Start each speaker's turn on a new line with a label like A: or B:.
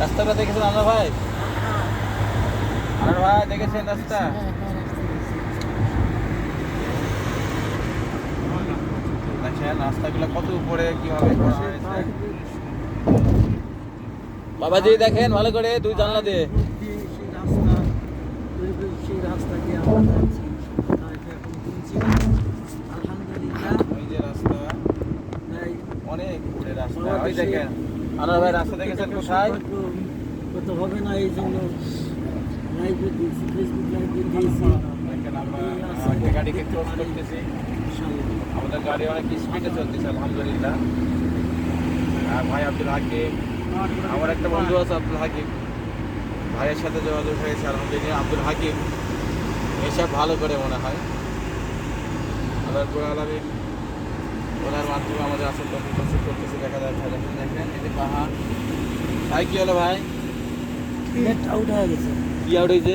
A: রাস্তাটা দেখেছেন আমরা ভাই? আমার ভাই, দেখেছেন রাস্তা? দেখেন কত কীভাবে বাবাজি, দেখেন ভালো করে দুই জানলা দিয়ে।
B: রাস্তা।
A: অনেক রাস্তা। দেখেন। ভাই, রাস্তা দেখেছেন কোথায়?
B: কত হবে না এই জন্য লাইভে দিয়েছি ফেসবুক লাইভে দিয়েছি।
A: আমরা একটা গাড়িকে ক্রস করতেছি। আমাদের গাড়ি অনেক স্পিডে চলতেছে আলহামদুলিল্লাহ। আর ভাই আব্দুল হাকিম আমার একটা বন্ধু আছে আব্দুল হাকিম। ভাইয়ের সাথে যোগাযোগ হয়েছে আলহামদুলিল্লাহ। আব্দুল হাকিম এসব ভালো করে মনে হয়। আল্লাহ আলমিন ওনার মাধ্যমে আমাদের আসল করতেছে দেখা যাচ্ছে দেখেন। এই পাহাড়। ভাই কি হলো ভাই?
B: নেট আউট হয়ে গেছে।
A: কি আউট হয়েছে?